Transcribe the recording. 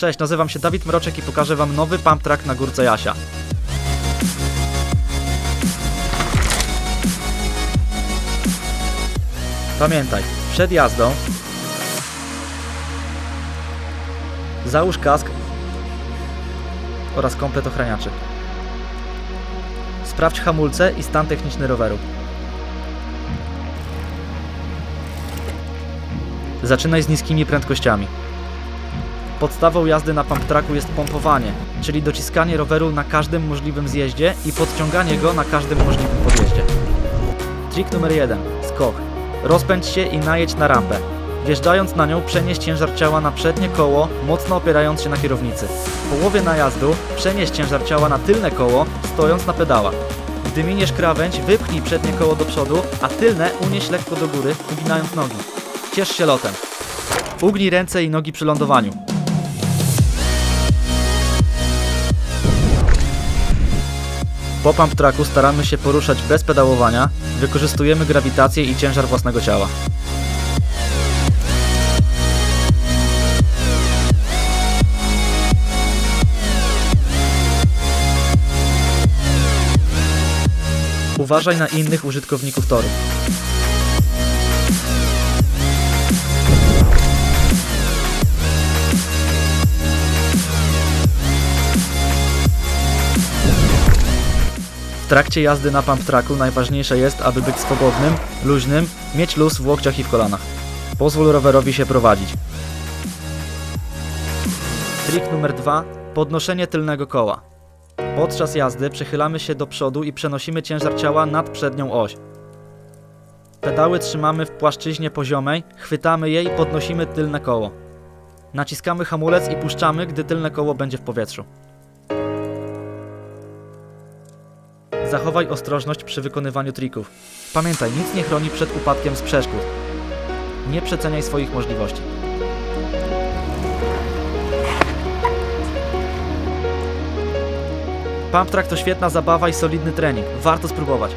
Cześć, nazywam się Dawid Mroczek i pokażę Wam nowy pump track na górce Jasia. Pamiętaj, przed jazdą załóż kask oraz komplet ochraniaczy. Sprawdź hamulce i stan techniczny roweru. Zaczynaj z niskimi prędkościami. Podstawą jazdy na pump tracku jest pompowanie, czyli dociskanie roweru na każdym możliwym zjeździe i podciąganie go na każdym możliwym podjeździe. Trik numer 1. Skok. Rozpędź się i najedź na rampę. Wjeżdżając na nią przenieś ciężar ciała na przednie koło, mocno opierając się na kierownicy. W połowie najazdu przenieś ciężar ciała na tylne koło, stojąc na pedałach. Gdy miniesz krawędź, wypchnij przednie koło do przodu, a tylne unieś lekko do góry, uginając nogi. Ciesz się lotem. Ugnij ręce i nogi przy lądowaniu. Po pump tracku staramy się poruszać bez pedałowania, wykorzystujemy grawitację i ciężar własnego ciała. Uważaj na innych użytkowników toru. Trakcie jazdy na pump tracku najważniejsze jest, aby być swobodnym, luźnym, mieć luz w łokciach i w kolanach. Pozwól rowerowi się prowadzić. Trik numer dwa: Podnoszenie tylnego koła. Podczas jazdy przechylamy się do przodu i przenosimy ciężar ciała nad przednią oś. Pedały trzymamy w płaszczyźnie poziomej, chwytamy je i podnosimy tylne koło. Naciskamy hamulec i puszczamy, gdy tylne koło będzie w powietrzu. Zachowaj ostrożność przy wykonywaniu trików. Pamiętaj, nic nie chroni przed upadkiem z przeszkód. Nie przeceniaj swoich możliwości. Pump track to świetna zabawa i solidny trening. Warto spróbować.